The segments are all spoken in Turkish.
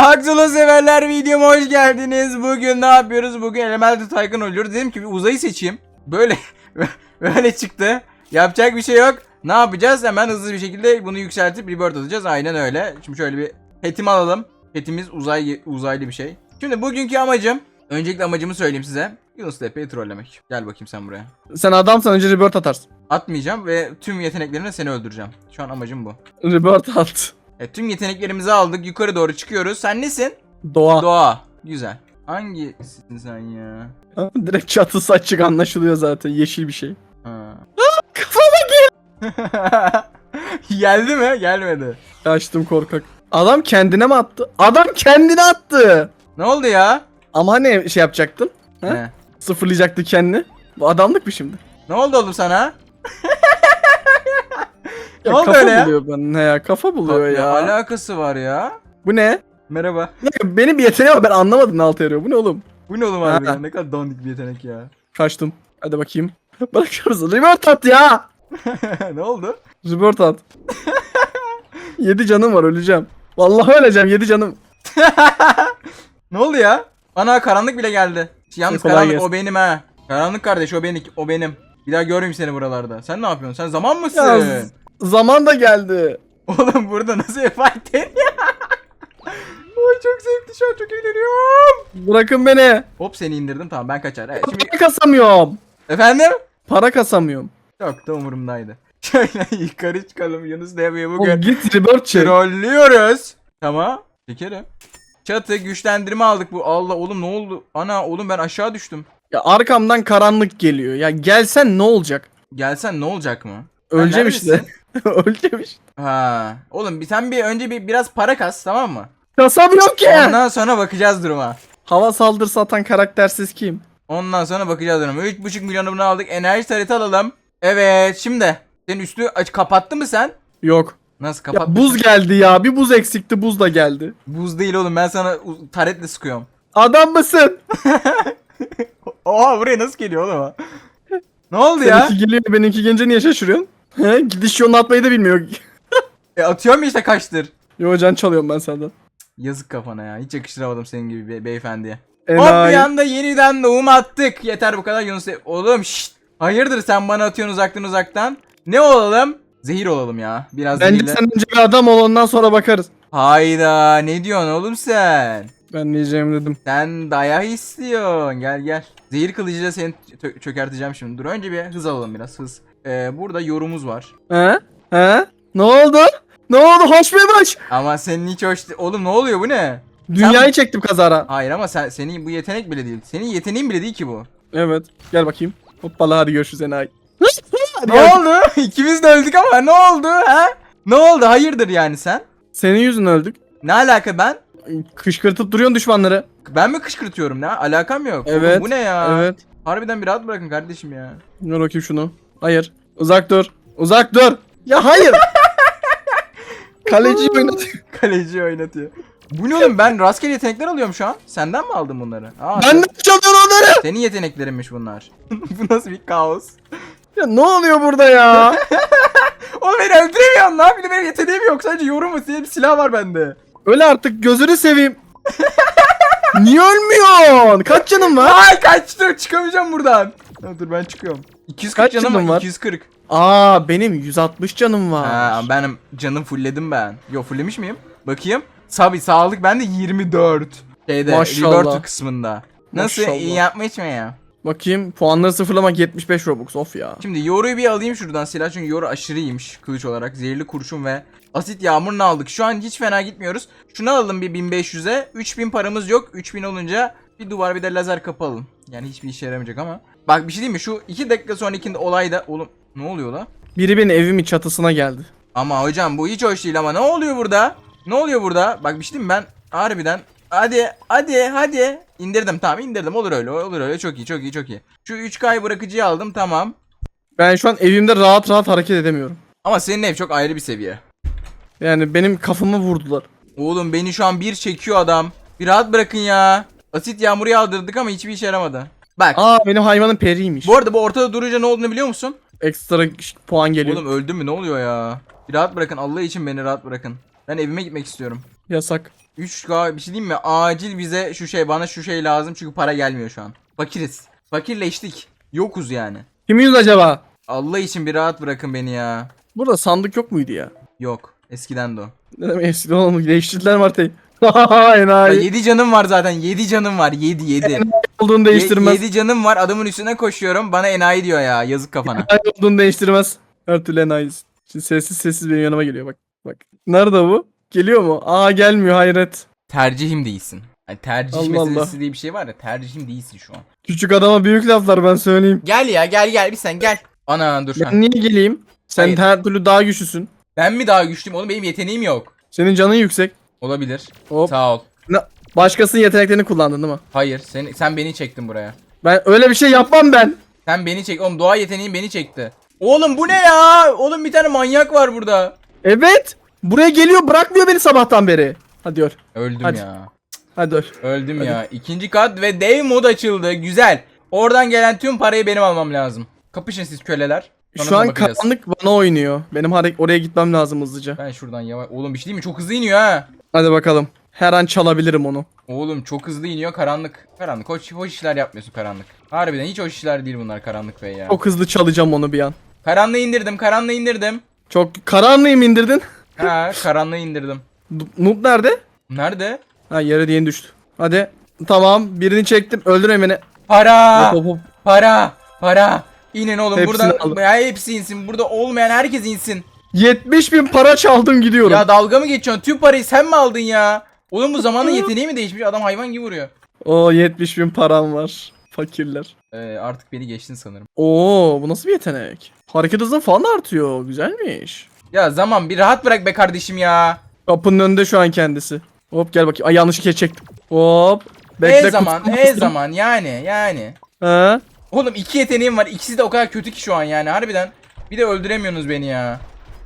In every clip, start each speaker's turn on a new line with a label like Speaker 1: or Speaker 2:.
Speaker 1: Aksolo severler videoma hoş geldiniz. Bugün ne yapıyoruz? Bugün Elemental Tycoon oynuyoruz. Dedim ki bir uzayı seçeyim. Böyle böyle çıktı. Yapacak bir şey yok. Ne yapacağız? Hemen hızlı bir şekilde bunu yükseltip rebirth atacağız. Aynen öyle. Şimdi şöyle bir petimi alalım. Petimiz uzay uzaylı bir şey. Şimdi bugünkü amacım Öncelikle amacımı söyleyeyim size. Yunus Tepe'yi trollemek. Gel bakayım sen buraya.
Speaker 2: Sen adamsan önce rebirth atarsın.
Speaker 1: Atmayacağım ve tüm yeteneklerimle seni öldüreceğim. Şu an amacım bu.
Speaker 2: Rebirth at.
Speaker 1: Evet, tüm yeteneklerimizi aldık. Yukarı doğru çıkıyoruz. Sen nesin?
Speaker 2: Doğa.
Speaker 1: Doğa. Güzel. Hangisisin sen ya?
Speaker 2: Direkt çatısı açık anlaşılıyor zaten. Yeşil bir şey.
Speaker 1: Ha.
Speaker 2: Kafama
Speaker 1: Geldi mi? Gelmedi.
Speaker 2: Açtım korkak. Adam kendine mi attı? Adam kendine attı.
Speaker 1: Ne oldu ya?
Speaker 2: Ama ne şey yapacaktın? Ha?
Speaker 1: Ne?
Speaker 2: Sıfırlayacaktı kendini. Bu adamlık mı şimdi?
Speaker 1: Ne oldu oğlum sana?
Speaker 2: Ya
Speaker 1: Ne oldu
Speaker 2: kafa
Speaker 1: öyle ya?
Speaker 2: buluyor bana ya? Kafa buluyor
Speaker 1: Ne
Speaker 2: ya.
Speaker 1: alakası var ya?
Speaker 2: Bu ne?
Speaker 1: Merhaba.
Speaker 2: Ne? Benim bir yeteneğim var ben anlamadım ne altı yarıyor. Bu ne oğlum?
Speaker 1: Bu ne oğlum abi ya? Ne kadar dandik bir yetenek ya.
Speaker 2: Kaçtım. Hadi bakayım. Bırakıyor musun? Rebirth at ya.
Speaker 1: ne oldu?
Speaker 2: Rebirth at. 7 canım var öleceğim. Vallahi öleceğim 7 canım.
Speaker 1: Ne oldu ya? Ana karanlık bile geldi. Yalnız
Speaker 2: Kolay
Speaker 1: karanlık
Speaker 2: gelsin.
Speaker 1: o benim ha. Karanlık kardeş o benim. O benim. Bir daha görmeyeyim seni buralarda. Sen ne yapıyorsun? Sen zaman mısın?
Speaker 2: Ya, zaman da geldi.
Speaker 1: Oğlum burada nasıl fight ya? Ay çok zevkli şu an çok eğleniyorum.
Speaker 2: Bırakın beni.
Speaker 1: Hop seni indirdim tamam ben kaçar. Evet şimdi
Speaker 2: Para kasamıyorum.
Speaker 1: efendim?
Speaker 2: Para kasamıyorum.
Speaker 1: Çok da umurumdaydı. Şöyle yukarı çıkalım Yunus
Speaker 2: Oğlum
Speaker 1: bugün
Speaker 2: git rebirth çek.
Speaker 1: trollüyoruz. Tamam. Çekerim. Çatı güçlendirme aldık bu. Allah oğlum ne oldu? Ana oğlum ben aşağı düştüm.
Speaker 2: Ya arkamdan karanlık geliyor. Ya gelsen ne olacak?
Speaker 1: Gelsen ne olacak mı?
Speaker 2: Öleceğim işte.
Speaker 1: neredesin?
Speaker 2: Öleceğim işte.
Speaker 1: Ha. Oğlum bir sen bir önce bir biraz para kas tamam mı?
Speaker 2: Kasamıyorum ki.
Speaker 1: Ondan sonra bakacağız duruma.
Speaker 2: Hava saldırısı atan karaktersiz kim?
Speaker 1: Ondan sonra bakacağız duruma. 3.5 milyonu bunu aldık. Enerji tarihti alalım. Evet şimdi. Senin üstü aç kapattı mı sen?
Speaker 2: Yok.
Speaker 1: Nasıl
Speaker 2: Ya
Speaker 1: kapattı?
Speaker 2: buz geldi ya. Bir buz eksikti. Buz da geldi.
Speaker 1: Buz değil oğlum ben sana u- taretle sıkıyorum.
Speaker 2: Adam mısın?
Speaker 1: Oha buraya nasıl geliyor oğlum o? ne oldu ya?
Speaker 2: Seninki geliyor. Benimki gelince niye şaşırıyorsun? He? Gidiş yolunu atmayı da bilmiyor.
Speaker 1: E, atıyorum işte kaçtır.
Speaker 2: Yo can çalıyorum ben senden.
Speaker 1: Yazık kafana ya. Hiç yakıştıramadım senin gibi be- beyefendiye. Hop bir
Speaker 2: Enayi.
Speaker 1: anda yeniden doğum attık. Yeter bu kadar Yunus. Oğlum şşt. Hayırdır sen bana atıyorsun uzaktan uzaktan. Ne olalım? Zehir olalım ya. Biraz
Speaker 2: Bence
Speaker 1: zehirle.
Speaker 2: sen önce bir adam ol ondan sonra bakarız.
Speaker 1: Hayda ne diyorsun oğlum sen?
Speaker 2: Ben diyeceğim dedim.
Speaker 1: Sen dayağı istiyorsun. Gel gel. Zehir kılıcıyla seni tö- çökerteceğim şimdi. Dur önce bir hız alalım biraz hız. Ee, burada yorumumuz var.
Speaker 2: He? He? Ne oldu? Ne oldu? Hoş muymuş?
Speaker 1: Ama senin hiç hoş. Oğlum ne oluyor bu ne?
Speaker 2: Dünyayı çektim kazara.
Speaker 1: Hayır ama sen senin bu yetenek bile değil. Senin yeteneğin bile değil ki bu.
Speaker 2: Evet. Gel bakayım. Hoppala hadi görüşürüz enayi. Hadi
Speaker 1: Ne
Speaker 2: gel.
Speaker 1: oldu? İkimiz de öldük ama ne oldu ha? Ne oldu? Hayırdır yani sen?
Speaker 2: Senin yüzünden öldük.
Speaker 1: Ne alaka ben?
Speaker 2: Kışkırtıp duruyorsun düşmanları.
Speaker 1: Ben mi kışkırtıyorum ne? Alakam yok. Oğlum
Speaker 2: Evet.
Speaker 1: bu ne ya?
Speaker 2: Evet.
Speaker 1: Harbiden bir rahat bırakın kardeşim ya.
Speaker 2: Ver bakayım şunu. Hayır. Uzak dur. Uzak dur. Ya hayır. Kaleci oynatıyor.
Speaker 1: Kaleci oynatıyor. Bu ne oğlum ben rastgele yetenekler alıyorum şu an. Senden mi aldın bunları? Aa,
Speaker 2: Ben de çalıyorum onları.
Speaker 1: Senin yeteneklerinmiş bunlar. Bu nasıl bir kaos?
Speaker 2: Ya ne oluyor burada ya?
Speaker 1: Oğlum beni öldüremiyorsun lan. Bir de benim yeteneğim yok. Sadece yorum mu? Senin bir silah var bende.
Speaker 2: Öyle artık gözünü seveyim. Niye ölmüyorsun? Kaç canın var?
Speaker 1: Ay kaçtım. Çıkamayacağım buradan. Dur ben çıkıyorum. 240
Speaker 2: Kaç
Speaker 1: canım
Speaker 2: canın
Speaker 1: var.
Speaker 2: var?
Speaker 1: 240.
Speaker 2: Aa benim 160 canım var.
Speaker 1: Ha, benim canım fullledim ben. Yo fulllemiş miyim? Bakayım. Tabi sağlık bende 24. Şeyde
Speaker 2: Maşallah.
Speaker 1: Rebirth kısmında. Nasıl
Speaker 2: Maşallah.
Speaker 1: iyi yapmış mı ya?
Speaker 2: Bakayım puanları sıfırlamak 75 Robux of ya.
Speaker 1: Şimdi Yoru'yu bir alayım şuradan silah çünkü Yoru aşırı iyiymiş kılıç olarak. Zehirli kurşun ve asit yağmurunu aldık. Şu an hiç fena gitmiyoruz. Şunu alalım bir 1500'e. 3000 paramız yok. 3000 olunca bir duvar bir de lazer kapı. Yani hiçbir işe yaramayacak ama. Bak bir şey diyeyim mi? Şu 2 dakika sonrakinde olayda... Oğlum ne oluyor la?
Speaker 2: Biri benim evimin çatısına geldi.
Speaker 1: Ama hocam bu hiç hoş değil ama ne oluyor burada? Ne oluyor burada? Bak bir şey diyeyim mi? ben harbiden hadi hadi hadi indirdim tamam indirdim olur öyle olur öyle çok iyi çok iyi çok iyi. Şu 3K'yı bırakıcıyı aldım tamam.
Speaker 2: Ben şu an evimde rahat rahat hareket edemiyorum.
Speaker 1: Ama senin ev çok ayrı bir seviye.
Speaker 2: Yani benim kafamı vurdular.
Speaker 1: Oğlum beni şu an bir çekiyor adam. Bir rahat bırakın ya. Asit yağmuru yağdırdık ama hiçbir işe yaramadı. Bak
Speaker 2: Aa benim hayvanım periymiş.
Speaker 1: bu arada bu ortada durunca ne olduğunu biliyor musun?
Speaker 2: Ekstra puan geliyor.
Speaker 1: Oğlum öldüm mü ne oluyor ya? Bir rahat bırakın Allah için beni rahat bırakın. Ben evime gitmek istiyorum.
Speaker 2: Yasak.
Speaker 1: 3K bir şey diyeyim mi? Acil bize şu şey bana şu şey lazım çünkü para gelmiyor şu an. Fakiriz. Fakirleştik. Yokuz yani.
Speaker 2: Kimin acaba?
Speaker 1: Allah için bir rahat bırakın beni ya.
Speaker 2: Burada sandık yok muydu ya?
Speaker 1: Yok. Eskiden de o.
Speaker 2: Ne demek eskiden oğlum değiştirdiler?
Speaker 1: Ya
Speaker 2: Enayi.
Speaker 1: 7 canım var zaten. 7 canım var. 7 7.
Speaker 2: olduğunu değiştirmez.
Speaker 1: 7 canım var. Adamın üstüne koşuyorum. Bana enayi diyor ya. Yazık kafana.
Speaker 2: Enayi olduğunu değiştirmez. Her türlü enayisin. Şimdi sessiz sessiz benim yanıma geliyor bak. Bak. Nerede bu? Geliyor mu? Aa gelmiyor hayret.
Speaker 1: Tercihim değilsin. Yani tercih
Speaker 2: Allah
Speaker 1: meselesi
Speaker 2: Allah.
Speaker 1: diye bir şey var ya. Tercihim değilsin şu an.
Speaker 2: Küçük adama büyük laflar ben söyleyeyim.
Speaker 1: Gel ya gel gel bir sen gel. Ana dur.
Speaker 2: Ben niye geleyim? Sen
Speaker 1: Hayır.
Speaker 2: her türlü daha güçlüsün.
Speaker 1: Ben mi daha güçlüyüm oğlum benim yeteneğim yok.
Speaker 2: Senin canın yüksek.
Speaker 1: Olabilir.
Speaker 2: Hop.
Speaker 1: Sağ ol.
Speaker 2: Başkasının yeteneklerini kullandın değil mi?
Speaker 1: Hayır sen, sen beni çektin buraya.
Speaker 2: Ben öyle bir şey yapmam ben.
Speaker 1: Sen beni çek. Oğlum doğa yeteneğin beni çekti. Oğlum bu ne ya? Oğlum bir tane manyak var burada.
Speaker 2: Evet. Buraya geliyor bırakmıyor beni sabahtan beri. Hadi öl.
Speaker 1: Öldüm
Speaker 2: Hadi.
Speaker 1: ya.
Speaker 2: Hadi öl.
Speaker 1: Öldüm
Speaker 2: Hadi.
Speaker 1: ya. İkinci kat ve dev mod açıldı. Güzel. Oradan gelen tüm parayı benim almam lazım. Kapışın siz köleler.
Speaker 2: Şu
Speaker 1: Sonrasına
Speaker 2: an
Speaker 1: bakacağız.
Speaker 2: karanlık bana oynuyor. Benim hare- oraya gitmem lazım hızlıca.
Speaker 1: Ben şuradan yavaş. Oğlum bir şey değil mi? Çok hızlı iniyor ha.
Speaker 2: Hadi bakalım. Her an çalabilirim onu.
Speaker 1: Oğlum çok hızlı iniyor karanlık. Karanlık. Hoş, hoş işler yapmıyorsun karanlık. Harbiden hiç hoş işler değil bunlar karanlık bey ya.
Speaker 2: Çok hızlı çalacağım onu bir an.
Speaker 1: Karanlığı indirdim. Karanlığı indirdim.
Speaker 2: Çok karanlığı mı indirdin?
Speaker 1: Ha karanlığı indirdim.
Speaker 2: Noob nerede?
Speaker 1: Nerede?
Speaker 2: Ha yere diyen düştü. Hadi. Tamam birini çektim. Öldür beni.
Speaker 1: Para.
Speaker 2: Hop hop hop.
Speaker 1: Para. Para. İnin oğlum
Speaker 2: Hepsini
Speaker 1: buradan.
Speaker 2: aldım.
Speaker 1: Ya hepsi insin. Burada olmayan herkes insin.
Speaker 2: 70 bin para çaldım gidiyorum.
Speaker 1: Ya dalga mı geçiyorsun? Tüm parayı sen mi aldın ya? Oğlum bu zamanın yeteneği mi değişmiş? Adam hayvan gibi vuruyor.
Speaker 2: Oo 70 bin param var. Fakirler.
Speaker 1: Ee, artık beni geçtin sanırım.
Speaker 2: Oo bu nasıl bir yetenek? Hareket hızın falan artıyor. Güzelmiş.
Speaker 1: Ya zaman bir rahat bırak be kardeşim ya.
Speaker 2: Kapının önünde şu an kendisi. Hop gel bakayım. Ay yanlış kez çektim. Hop. Bekle,
Speaker 1: e zaman,
Speaker 2: kutumu
Speaker 1: e zaman yani yani.
Speaker 2: Ha?
Speaker 1: Oğlum iki yeteneğim var. İkisi de o kadar kötü ki şu an yani harbiden. Bir de öldüremiyorsunuz beni ya.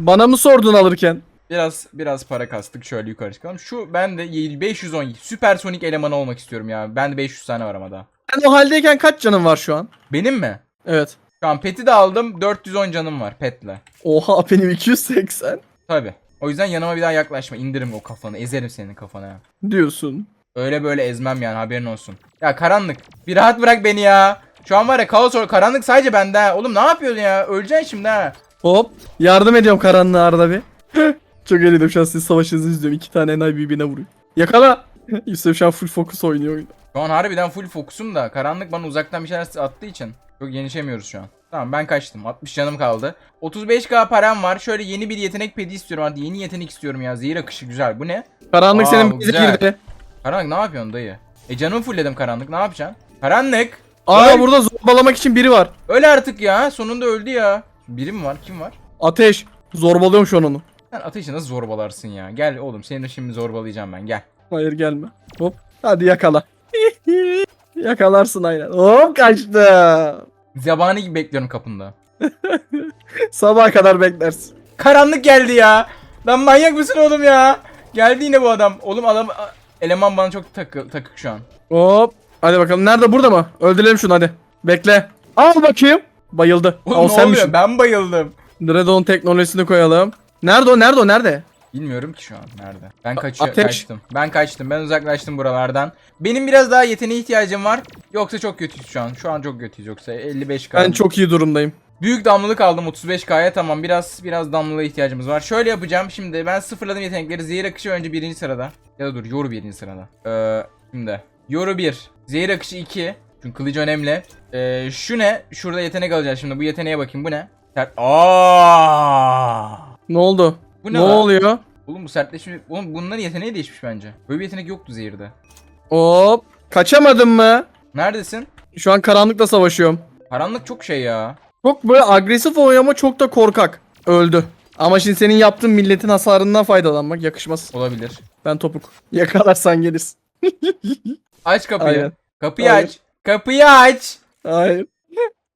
Speaker 2: Bana mı sordun alırken?
Speaker 1: Biraz biraz para kastık şöyle yukarı çıkalım. Şu ben de 510 süpersonik elemanı olmak istiyorum ya. Ben de 500 tane var ama daha.
Speaker 2: Sen o haldeyken kaç canın var şu an?
Speaker 1: Benim mi?
Speaker 2: Evet.
Speaker 1: Şu an peti de aldım. 410 canım var petle.
Speaker 2: Oha benim 280
Speaker 1: Tabi. O yüzden yanıma bir daha yaklaşma. İndiririm o kafanı. Ezerim senin kafana ya.
Speaker 2: diyorsun.
Speaker 1: Öyle böyle ezmem yani haberin olsun. Ya karanlık. Bir rahat bırak beni ya. Şu an var ya kaos or karanlık sadece bende ha. Oğlum ne yapıyorsun ya? Öleceksin şimdi ha.
Speaker 2: Hop. Yardım ediyorum karanlığa arada bir. Çok eğlendim şu an siz savaşınızı izliyorum. İki tane enayi birbirine vuruyor. Yakala. Yusuf şu an full focus oynuyor oyunu.
Speaker 1: Şu an harbiden full fokusum da karanlık bana uzaktan bir şeyler attığı için çok yenişemiyoruz şu an. Tamam ben kaçtım. 60 canım kaldı. 35k param var. Şöyle yeni bir yetenek pedi istiyorum. Hadi yeni yetenek istiyorum ya. Zehir akışı güzel. Bu ne?
Speaker 2: Karanlık
Speaker 1: Aa,
Speaker 2: senin
Speaker 1: güzel.
Speaker 2: girdi.
Speaker 1: Karanlık ne yapıyorsun dayı? E canımı fullledim karanlık. Ne yapacaksın? Karanlık.
Speaker 2: Aa
Speaker 1: Öl.
Speaker 2: burada zorbalamak için biri var.
Speaker 1: Öl artık ya. Sonunda öldü ya. Biri mi var? Kim var?
Speaker 2: Ateş. Zorbalıyorum şu an onu.
Speaker 1: Sen ateşi nasıl zorbalarsın ya? Gel oğlum seni de şimdi zorbalayacağım ben gel.
Speaker 2: Hayır gelme. Hop. Hadi yakala. Yakalarsın aynen. Hop kaçtı.
Speaker 1: Zabani gibi bekliyorum kapında.
Speaker 2: Sabaha kadar beklersin.
Speaker 1: Karanlık geldi ya. Lan manyak mısın oğlum ya? Geldi yine bu adam. Oğlum adam eleman bana çok takı, takık şu an.
Speaker 2: Hop. Hadi bakalım. Nerede? Burada mı? Öldürelim şunu hadi. Bekle. Al bakayım. Bayıldı.
Speaker 1: Oğlum
Speaker 2: Al
Speaker 1: ne
Speaker 2: sen
Speaker 1: oluyor? Ben bayıldım.
Speaker 2: Dreadon teknolojisini koyalım. Nerede o? Nerede o? Nerede?
Speaker 1: Bilmiyorum ki şu an nerede. Ben kaçıyor,
Speaker 2: ateş.
Speaker 1: kaçtım. Ben kaçtım. Ben uzaklaştım buralardan. Benim biraz daha yeteneğe ihtiyacım var. Yoksa çok kötüyüz şu an. Şu an çok kötüyüz yoksa 55
Speaker 2: Ben çok iyi durumdayım.
Speaker 1: Büyük damlalık aldım 35k'ya tamam biraz biraz damlalığa ihtiyacımız var. Şöyle yapacağım şimdi ben sıfırladım yetenekleri. Zehir akışı önce birinci sırada. Ya da dur yoru birinci sırada. Ee, şimdi yoru 1. Zehir akışı 2. Çünkü kılıç önemli. Ee, şu ne? Şurada yetenek alacağız şimdi. Bu yeteneğe bakayım bu ne? Sert. Aa!
Speaker 2: Ne oldu?
Speaker 1: Bu
Speaker 2: Ne,
Speaker 1: ne, lan?
Speaker 2: oluyor?
Speaker 1: Oğlum bu sertleşme... Oğlum bunların yeteneği değişmiş bence. Böyle bir yetenek yoktu zehirde.
Speaker 2: Hop. Kaçamadın mı?
Speaker 1: Neredesin?
Speaker 2: Şu an karanlıkla savaşıyorum.
Speaker 1: Karanlık çok şey ya.
Speaker 2: Çok böyle agresif oynuyor ama çok da korkak. Öldü. Ama şimdi senin yaptığın milletin hasarından faydalanmak yakışmaz.
Speaker 1: Olabilir.
Speaker 2: Ben topuk. Yakalarsan gelirsin.
Speaker 1: Aç kapıyı.
Speaker 2: Aynen.
Speaker 1: Kapıyı
Speaker 2: Hayır.
Speaker 1: aç. Kapıyı aç.
Speaker 2: Hayır.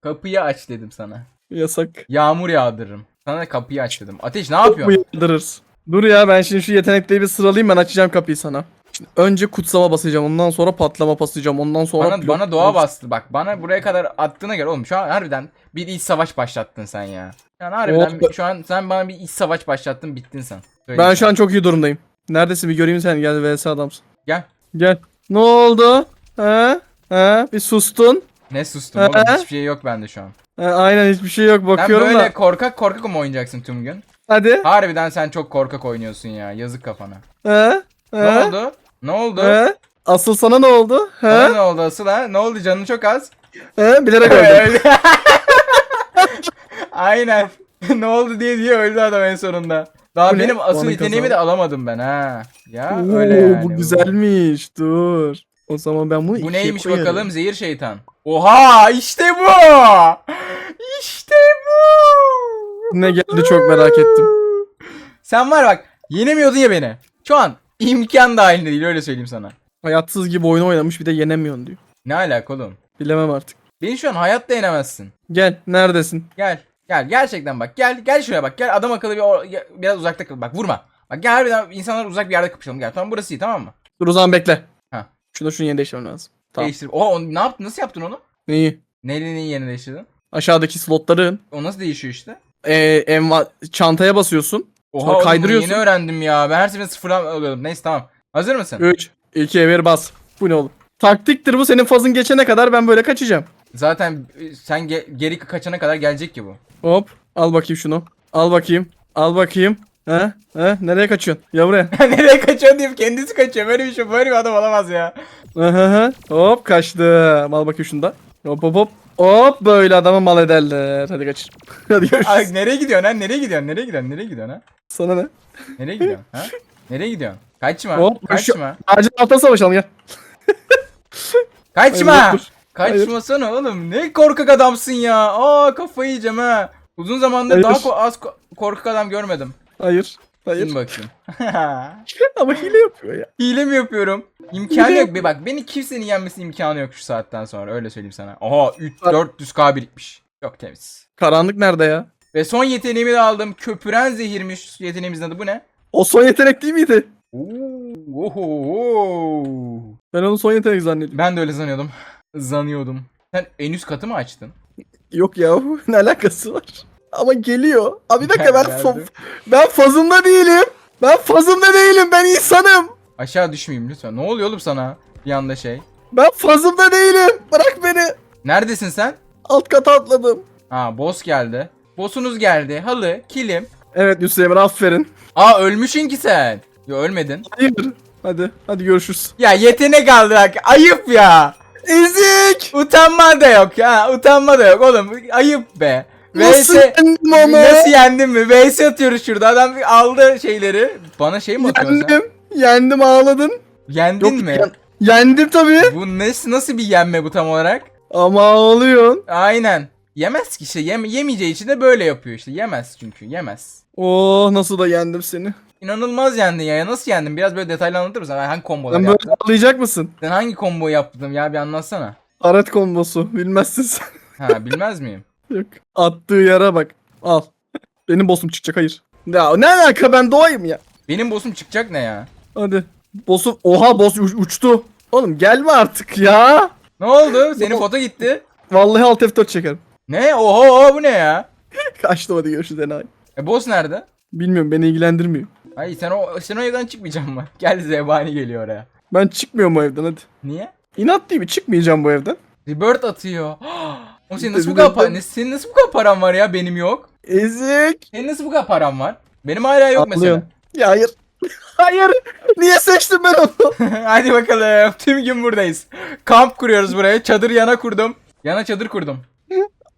Speaker 1: Kapıyı aç dedim sana.
Speaker 2: Yasak.
Speaker 1: Yağmur yağdırırım. Sana kapıyı aç dedim. Ateş ne
Speaker 2: Çok mu
Speaker 1: yapıyorsun?
Speaker 2: yadırır? Dur ya ben şimdi şu yetenekleri bir sıralayayım ben açacağım kapıyı sana. Şimdi önce kutsama basacağım ondan sonra patlama basacağım ondan sonra...
Speaker 1: Bana,
Speaker 2: blok-
Speaker 1: bana doğa bastı bak. Bana buraya kadar attığına göre oğlum şu an harbiden bir iç savaş başlattın sen ya. Yani harbiden
Speaker 2: Oh.
Speaker 1: şu an sen bana bir iç savaş başlattın bittin sen.
Speaker 2: Ben şu an çok iyi durumdayım. Neredesin bir göreyim sen gel vs adamsın.
Speaker 1: Gel.
Speaker 2: Gel. Ne oldu? He? He? Bir sustun.
Speaker 1: Ne sustum oğlum
Speaker 2: Ee?
Speaker 1: hiçbir şey yok bende şu an.
Speaker 2: He, aynen hiçbir şey yok
Speaker 1: Sen
Speaker 2: bakıyorum
Speaker 1: böyle
Speaker 2: da.
Speaker 1: korkak korkak mı oynayacaksın tüm gün?
Speaker 2: Hadi.
Speaker 1: Harbiden sen çok korkak oynuyorsun ya. Yazık kafana.
Speaker 2: He?
Speaker 1: Ne
Speaker 2: He?
Speaker 1: oldu? Ne oldu?
Speaker 2: He? Asıl sana ne oldu?
Speaker 1: Sana
Speaker 2: He?
Speaker 1: ne oldu asıl ha? Ne oldu canın çok az?
Speaker 2: He? Bilerek öldüm.
Speaker 1: Öldü. Aynen. ne oldu diye diye öldü adam en sonunda. Daha
Speaker 2: Bu ne?
Speaker 1: benim asıl
Speaker 2: Puanı
Speaker 1: yeteneğimi de alamadım ben ha. Ya
Speaker 2: Oo,
Speaker 1: öyle yani.
Speaker 2: bu güzelmiş. Dur. O zaman ben bunu
Speaker 1: Bu
Speaker 2: ikiye
Speaker 1: neymiş
Speaker 2: koyarım.
Speaker 1: bakalım zehir şeytan. Oha işte bu. İşte bu.
Speaker 2: Ne geldi çok merak ettim.
Speaker 1: Sen var bak yenemiyordun ya beni. Şu an imkan dahilinde değil öyle söyleyeyim sana.
Speaker 2: Hayatsız gibi oyun oynamış bir de yenemiyorsun diyor.
Speaker 1: Ne alaka oğlum?
Speaker 2: Bilemem artık.
Speaker 1: Beni şu an hayatta yenemezsin.
Speaker 2: Gel neredesin?
Speaker 1: Gel. Gel gerçekten bak. Gel gel şuraya bak. Gel adam akıllı bir or- ya- biraz uzakta kal. Bak vurma. Bak gel harbiden insanlar uzak bir yerde kapışalım. Gel tamam burası iyi tamam mı?
Speaker 2: Dur o zaman bekle.
Speaker 1: Ha.
Speaker 2: Şunu yeni değiştirmem lazım. Tamam.
Speaker 1: Değiştir. Oha onu, ne yaptın? Nasıl yaptın onu?
Speaker 2: Neyi?
Speaker 1: Neyle neyi yerine değiştirdin?
Speaker 2: Aşağıdaki slotların
Speaker 1: O nasıl değişiyor işte?
Speaker 2: e, enva çantaya basıyorsun.
Speaker 1: Oha
Speaker 2: Sonra
Speaker 1: oğlum
Speaker 2: kaydırıyorsun.
Speaker 1: yeni öğrendim ya. Ben her seferinde sıfırdan alıyordum. Neyse tamam. Hazır mısın?
Speaker 2: 3 2 1 bas. Bu ne oğlum? Taktiktir bu senin fazın geçene kadar ben böyle kaçacağım.
Speaker 1: Zaten sen ge- geri kaçana kadar gelecek ki bu.
Speaker 2: Hop al bakayım şunu. Al bakayım. Al bakayım. He? He? Nereye kaçıyorsun? Ya buraya.
Speaker 1: Nereye kaçıyorsun deyip kendisi kaçıyor. Böyle bir şey böyle bir adam olamaz ya.
Speaker 2: Aha, hop kaçtım. Al bakayım şunu da. Hop hop hop. Hop böyle adamı mal ederler. Hadi kaç. Hadi görüşürüz.
Speaker 1: Ay, nereye gidiyorsun ha? Nereye gidiyorsun? Nereye gidiyorsun? Nereye gidiyorsun ha?
Speaker 2: Sana ne?
Speaker 1: Nereye gidiyorsun ha? Nereye gidiyorsun? Kaçma.
Speaker 2: Hop,
Speaker 1: kaçma.
Speaker 2: Ağacın altına savaşalım gel.
Speaker 1: Kaçma.
Speaker 2: Hayır.
Speaker 1: Kaçmasana oğlum. Ne korkak adamsın ya. Aa kafayı yiyeceğim ha. Uzun zamandır
Speaker 2: Hayır.
Speaker 1: daha ko- az ko- korkak adam görmedim.
Speaker 2: Hayır. Hayır.
Speaker 1: İn bakayım.
Speaker 2: Ama hile yapıyor ya.
Speaker 1: Hile mi yapıyorum? İmkanı yok. Bir bak beni kimsenin yenmesinin imkanı yok şu saatten sonra. Öyle söyleyeyim sana. Oha 3
Speaker 2: Bak.
Speaker 1: 400k birikmiş. Çok temiz.
Speaker 2: Karanlık nerede ya?
Speaker 1: Ve son yeteneğimi de aldım. Köpüren zehirmiş yeteneğimizin adı. Bu ne?
Speaker 2: O son yetenek değil miydi?
Speaker 1: Oo, oho.
Speaker 2: Ben onu son yetenek zannediyorum.
Speaker 1: Ben de öyle sanıyordum. Zanıyordum. Sen en üst katı mı açtın?
Speaker 2: Yok ya ne alakası var? Ama geliyor. Abi bir dakika ben, fa- ben fazımda değilim. Ben fazımda değilim. Ben insanım.
Speaker 1: Aşağı düşmeyeyim lütfen. Ne oluyor oğlum sana? Bir anda şey.
Speaker 2: Ben fazımda değilim. Bırak beni.
Speaker 1: Neredesin sen?
Speaker 2: Alt kata atladım.
Speaker 1: Ha boss geldi. Boss'unuz geldi. Halı, kilim.
Speaker 2: Evet Yusuf Emre aferin.
Speaker 1: Aa ölmüşsün ki sen. Yo ölmedin.
Speaker 2: Hayır. Hadi. Hadi görüşürüz.
Speaker 1: Ya yetenek aldı bak. Ayıp ya.
Speaker 2: Ezik.
Speaker 1: Utanma da yok ha. Utanma da yok oğlum. Ayıp be.
Speaker 2: Nasıl
Speaker 1: VS
Speaker 2: yendim onu?
Speaker 1: Nasıl yendin mi? VS atıyoruz şurada. Adam aldı şeyleri. Bana şey mi atıyorsun sen?
Speaker 2: Yendim. Yendim ağladın.
Speaker 1: Yendin
Speaker 2: Yok,
Speaker 1: mi?
Speaker 2: yen- yendim tabii.
Speaker 1: Bu nasıl, nasıl bir yenme bu tam olarak?
Speaker 2: Ama ağlıyorsun.
Speaker 1: Aynen. Yemez ki işte. Yem, yemeyeceği için de böyle yapıyor işte. Yemez çünkü. Yemez.
Speaker 2: Oh nasıl da yendim seni.
Speaker 1: İnanılmaz yendin ya. Nasıl yendin? Biraz böyle detaylı anlatır mısın? Hangi kombolar
Speaker 2: Sen
Speaker 1: yaptın?
Speaker 2: böyle ağlayacak mısın?
Speaker 1: Sen hangi komboyu yaptın ya? Bir anlatsana.
Speaker 2: Aret kombosu. Bilmezsin sen.
Speaker 1: Ha bilmez miyim?
Speaker 2: Yok. Attığı yere bak. Al. Benim boss'um çıkacak hayır. Ya ne alaka ben doğayım ya.
Speaker 1: Benim boss'um çıkacak ne ya?
Speaker 2: Hadi. Boss'um. Oha boss uç- uçtu. Oğlum gelme artık ya.
Speaker 1: Ne oldu? Senin foto gitti.
Speaker 2: Vallahi alt F4 çekerim.
Speaker 1: Ne? Oho oho bu ne ya?
Speaker 2: Kaçtım hadi görüşürüz enayi.
Speaker 1: E boss nerede?
Speaker 2: Bilmiyorum beni ilgilendirmiyor.
Speaker 1: Ay sen o sen o evden çıkmayacaksın mı? Gel zebani geliyor oraya.
Speaker 2: Ben çıkmıyorum bu evden hadi.
Speaker 1: Niye?
Speaker 2: İnat değil mi? Çıkmayacağım bu evden.
Speaker 1: Rebirth atıyor. Oğlum senin nasıl bu kadar pa- ne- senin nasıl bu kadar param var ya benim yok?
Speaker 2: Ezik.
Speaker 1: Senin nasıl bu kadar param var? Benim hala yok mesela.
Speaker 2: Ağlıyorsun. Ya hayır. hayır. Niye seçtim ben onu?
Speaker 1: Hadi bakalım. Tüm gün buradayız. Kamp kuruyoruz buraya. Çadır yana kurdum. Yana çadır kurdum.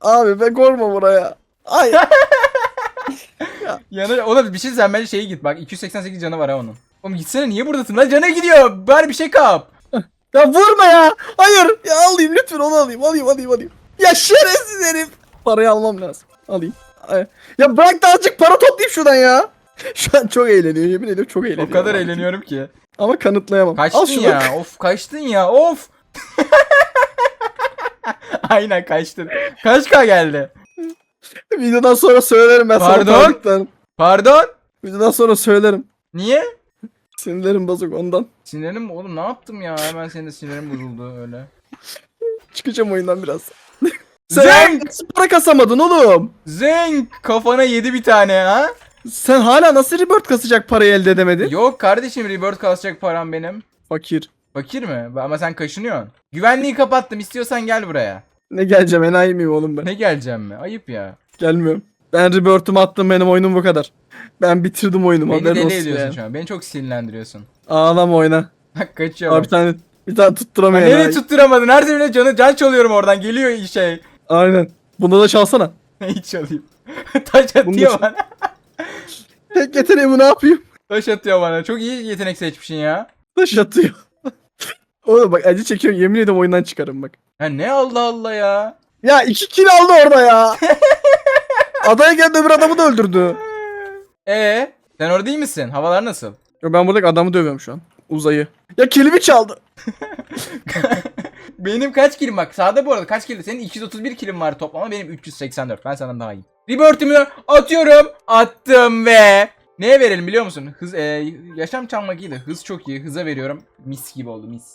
Speaker 2: Abi ben korkma buraya. Ay.
Speaker 1: Yana oğlum bir şey sen bence şeye git bak 288 canı var ha onun. Oğlum gitsene niye buradasın lan canı gidiyor. Bari bir şey kap.
Speaker 2: Ya vurma ya. Hayır. Ya alayım lütfen onu alayım. Alayım alayım alayım. Ya şerefsiz herif. Parayı almam lazım. Alayım. Ay. Ya bırak da azıcık para toplayayım şuradan ya. Şu an çok eğleniyor. Yemin ediyorum çok eğleniyor.
Speaker 1: O kadar eğleniyorum ki.
Speaker 2: Ama kanıtlayamam.
Speaker 1: Kaçtın
Speaker 2: Al şunu.
Speaker 1: ya. Of kaçtın ya. Of. Aynen kaçtın. Kaç K geldi?
Speaker 2: Videodan sonra söylerim ben
Speaker 1: Pardon?
Speaker 2: sana tanıdıklarım.
Speaker 1: Pardon?
Speaker 2: Videodan sonra söylerim.
Speaker 1: Niye?
Speaker 2: Sinirlerim bozuk ondan.
Speaker 1: Sinirim oğlum ne yaptım ya? Hemen senin de sinirin bozuldu öyle.
Speaker 2: Çıkacağım oyundan biraz.
Speaker 1: Zenk!
Speaker 2: Sen para kasamadın oğlum.
Speaker 1: Zenk! Kafana yedi bir tane ha?
Speaker 2: Sen hala nasıl rebirth kasacak parayı elde edemedin?
Speaker 1: Yok kardeşim rebirth kasacak param benim.
Speaker 2: Fakir.
Speaker 1: Fakir mi? Ama sen kaşınıyorsun. Güvenliği kapattım. İstiyorsan gel buraya.
Speaker 2: Ne geleceğim enayi miyim oğlum ben?
Speaker 1: Ne geleceğim mi? Ayıp ya.
Speaker 2: Gelmiyorum. Ben rebirth'ümü attım benim oyunum bu kadar. Ben bitirdim oyunumu
Speaker 1: Beni
Speaker 2: haberin
Speaker 1: deli
Speaker 2: olsun
Speaker 1: ediyorsun
Speaker 2: yani.
Speaker 1: şu an. Beni çok sinirlendiriyorsun.
Speaker 2: Ağlama oyna.
Speaker 1: Bak kaçıyor
Speaker 2: Abi
Speaker 1: bak.
Speaker 2: bir tane bir tane
Speaker 1: Ha,
Speaker 2: tutturamıyor
Speaker 1: Nereye tutturamadın? Her seferinde canı can çalıyorum oradan. Geliyor şey.
Speaker 2: Aynen. Bunda da çalsana.
Speaker 1: Hiç çalayım. Taş atıyor
Speaker 2: da-
Speaker 1: bana.
Speaker 2: Tek yeteneğimi ne yapayım?
Speaker 1: Taş atıyor bana. Çok iyi yetenek seçmişsin ya.
Speaker 2: Taş atıyor. Oğlum bak acı çekiyorum yemin ediyorum oyundan çıkarım bak.
Speaker 1: Ha ne Allah Allah ya.
Speaker 2: Ya iki kill aldı orada ya. Adaya geldi öbür adamı da öldürdü.
Speaker 1: Ee, sen orada değil misin? Havalar nasıl?
Speaker 2: Ya ben buradaki adamı dövüyorum şu an. Uzayı. Ya kilimi çaldı.
Speaker 1: benim kaç kilim bak sağda bu arada kaç kilim? Senin 231 kilim var toplama benim 384. Ben senden daha iyiyim. Rebirth'ümü atıyorum. Attım ve neye verelim biliyor musun? Hız e, yaşam çalmak iyi de hız çok iyi. Hıza veriyorum. Mis gibi oldu mis.